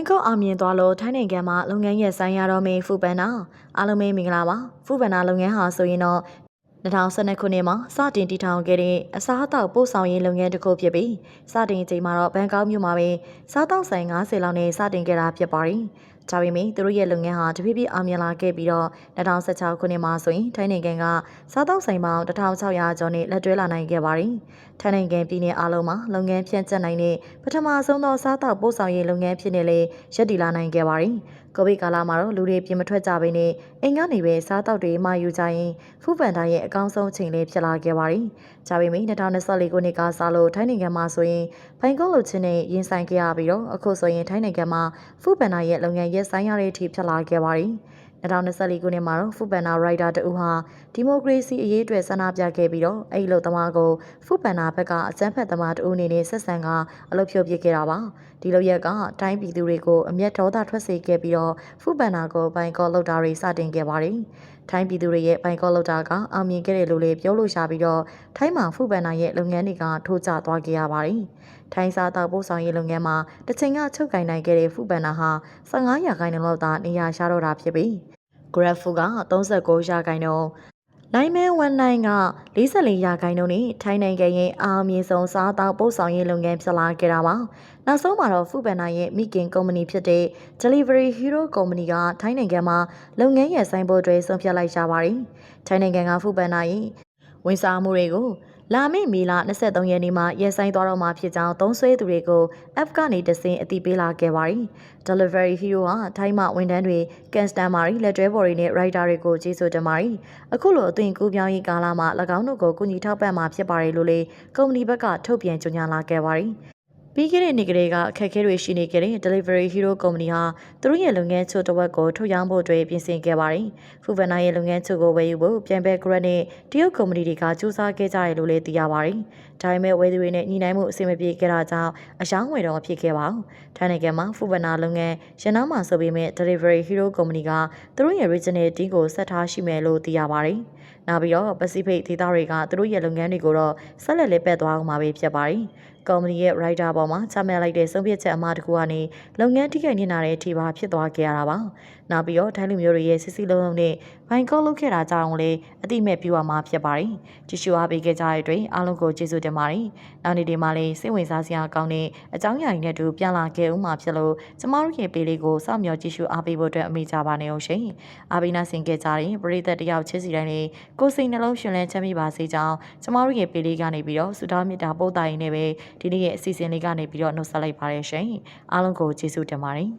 န်ကောက်အောင်မြင်သွားလို့ထိုင်းနိုင်ငံမှာလုပ်ငန်းရဲ့ဆိုင်ရတော့မင်းဖူပန်နာအားလုံးပဲမင်္ဂလာပါဖူပန်နာလုပ်ငန်းဟာဆိုရင်တော့2012ခုနှစ်မှာစတင်တည်ထောင်ခဲ့တဲ့အစားအသောက်ပို့ဆောင်ရေးလုပ်ငန်းတစ်ခုဖြစ်ပြီးစတင်ချိန်မှာတော့ဘန်ကောက်မြို့မှာပဲစားတောက်ဆိုင်90လောက်နဲ့စတင်ခဲ့တာဖြစ်ပါတယ်။ ဒါပေမဲ့သူတို့ရဲ့လုပ်ငန်းဟာတဖြည်းဖြည်းအောင်မြင်လာခဲ့ပြီးတော့2016ခုနှစ်မှာဆိုရင်ထိုင်းနိုင်ငံကစားတောက်ဆိုင်ပေါင်း1600ကျော်နဲ့လက်တွဲလာနိုင်ခဲ့ပါတယ်။ထိုင်းနိုင်ငံပြည်내အားလုံးမှာလုပ်ငန်းဖြန့်ကျက်နိုင်တဲ့ပထမဆုံးသောစားတောက်ပို့ဆောင်ရေးလုပ်ငန်းဖြစ်နေလေရပ်တည်လာနိုင်ခဲ့ပါတယ်။ကိုဗစ်ကာလမှာတော့လူတွေပြင်မထွက်ကြဘဲနဲ့အိမ်ကနေပဲစားတောက်တွေမှယူကြရင်ဖူးပန်တာရဲ့အကောင်းဆုံးအချိန်လေးဖြစ်လာခဲ့ပါတယ်။ဒါပေမဲ့2024ခုနှစ်ကစလို့ထိုင်းနိုင်ငံမှာဆိုရင်ဘိုင်ကုတ်လုချင်းနဲ့ရင်ဆိုင်ခဲ့ရပြီးတော့အခုဆိုရင်ထိုင်းနိုင်ငံမှာဖူးပန်တာရဲ့လုပ်ငန်းရပ်ဆိုင်းရတဲ့အထိဖြစ်လာခဲ့ပါတယ်။ 2024ခုနှစ်မှာတော့ဖူပန်နာရိုက်တာတဦးဟာဒီမိုကရေစီအရေးအတွက်ဆန္ဒပြခဲ့ပြီးတော့အဲ့ဒီလိုသမားကိုဖူပန်နာဘက်ကအကြမ်းဖက်သမားတဦးအနေနဲ့ဆက်ဆံကအလုပ်ဖြုတ်ပစ်ခဲ့တာပါဒီလိုရက်ကတိုင်းပြည်သူတွေကိုအမျက်ဒေါသထွက်စေခဲ့ပြီးတော့ဖူပန်နာကိုဘိုင်ကော့လောက်တာတွေစတင်ခဲ့ပါတယ် ထိုင်းပြည်သူတွေရဲ့ဘိုင်ကော့လောက်တာကအောင်မြင်ခဲ့တယ်လို့လည်းပြောလို့ရှာပြီးတော့ထိုင်းမှာဖူပန်နာရဲ့လုပ်ငန်းတွေကထိုးကျသွားခဲ့ရပါတယ်ထိုင်းစားတောက်ပို့ဆောင်ရေးလုပ်ငန်းမှာတစ်ချိန်ကချုပ်ကင်နိုင်ခဲ့တဲ့ဖူပန်နာဟာ15ရာခိုင်နှုန်းလောက်သာနေရာရှာတော့တာဖြစ်ပြီး Grab Food က39ရာခိုင်နှုန်း နိုင်မဲဝန်နိုင်က44ရာခိုင်နှုန်းနဲ့ထိုင်းနိုင်ငံရဲ့အာအမြင့်ဆုံးစားတောက်ပို့ဆောင်ရေးလုပ်ငန်းဖြစ်လာခဲ့တာပါ။နောက်ဆုံးမှာတော့ဖူဘန်နာရဲ့မိခင်ကုမ္ပဏီဖြစ်တဲ့ Delivery Hero ကုမ္ပဏီကထိုင်းနိုင်ငံမှာလုပ်ငန်းရဲ့ဆိုင်ဖို့တွေဆုံးဖြတ်လိုက်ကြပါတယ်။ထိုင်းနိုင်ငံကဖူဘန်နာရဲ့ဝန်ဆောင်မှုတွေကို လာမယ့်မေလ23ရက်နေ့မှာရဲဆိုင်သွားတော့မှာဖြစ်ကြောင်းသုံးဆွဲသူတွေကို App ကနေတဆင့်အသိပေးလာခဲ့ပါတယ်။ Delivery Hero ဟာထိုင်းမှဝန်ထမ်းတွေကန်စတန်မာတွေလက်တွဲဘော်တွေနဲ့ Rider တွေကိုကျေးဇူးတင်ပါတယ်။အခုလိုအသွင်ကူးပြောင်းရေးကာလမှာ၎င်းတို့ကိုကူညီထောက်ပံ့မှာဖြစ်ပါတယ်လို့လေကုမ္ပဏီဘက်ကထုတ်ပြန်ကြေညာလာခဲ့ပါတယ်။ ပြီးခဲ့တဲ့နေ့ကလေးကအခက်အခဲတွေရှိနေခဲ့တဲ့ Delivery Hero ကုမ္ပဏီဟာသူတို့ရဲ့လုပ်ငန်းချို့တစ်ဝက်ကိုထုတ်ရောင်းဖို့အတွက်ပြင်ဆင်ခဲ့ပါတယ်။ Fuvana ရဲ့လုပ်ငန်းချို့ကိုဝယ်ယူဖို့ပြန်ဘက် Grab နဲ့တရုတ်ကုမ္ပဏီတွေကစူးစမ်းခဲ့ကြတယ်လို့လည်းသိရပါတယ်။ဒါပေမဲ့ဝယ်သူတွေနဲ့ညီနိုင်မှုအဆင်မပြေခဲ့တာကြောင့်အယောင်းဝယ်တော့ဖြစ်ခဲ့ပါဘူး။ထိုင်းနိုင်ငံမှာ Fuvana လုပ်ငန်းရန်နောက်မှာဆိုပေမဲ့ Delivery Hero ကုမ္ပဏီကသူတို့ရဲ့ Regional Team ကိုဆက်ထားရှိမယ်လို့သိရပါတယ်။ နောက်ပြီးတော့ Pacific ဒေသတွေကသူတို့ရဲ့လုပ်ငန်းတွေကိုတော့ဆက်လက်လက်ပတ်သွားအောင်မှာပဲဖြစ်ပါတယ်။ကုမ္ပဏီရဲ့ rider ပေါ်မှာချမှတ်လိုက်တဲ့ဆုံးဖြတ်ချက်အမှားတစ်ခုကနေလုပ်ငန်းထိခိုက်နေတာတဲ့အထိပါဖြစ်သွားခဲ့ရတာပါ။နောက်ပြီးတော့ထိုင်းလူမျိုးတွေရဲ့စစ်စစ်လုံးလုံးနဲ့ဘိုင်ကောလုပ်ခဲ့တာကြောင့်လည်းအတိမဲ့ပြူရမှာဖြစ်ပါတယ်။ကြည့်ရှုအားပေးခဲ့ကြတဲ့အတွက်အားလုံးကိုကျေးဇူးတင်ပါတယ်။နောက်နေ့ဒီမှာလည်းစိတ်ဝင်စားစရာကောင်းတဲ့အကြောင်းအရာတွေနဲ့တူပြန်လာခဲ့ဦးမှာဖြစ်လို့ကျမတို့ရဲ့ပေးလေးကိုစောင့်မျှော်ကြည့်ရှုအားပေးဖို့အတွက်အမိကြပါနေအောင်ရှင်။အားပေးနာဆင်ခဲ့ကြတဲ့ပရိသတ်တယောက်ချင်းစီတိုင်းလေးကိုစိတ်နှလုံးရှင်လန်းချမ်းမြေ့ပါစေကြောင်းကျမတို့ရဲ့ပေးလေးကနေပြီးတော့ဆုတောင်းမေတ္တာပို့တာရင်းနဲ့ပဲဒီနေ့ရဲ့အစီအစဉ်လေးကနေပြီးတော့နှုတ်ဆက်လိုက်ပါရရှင်အားလုံးကိုကျေးဇူးတင်ပါတယ်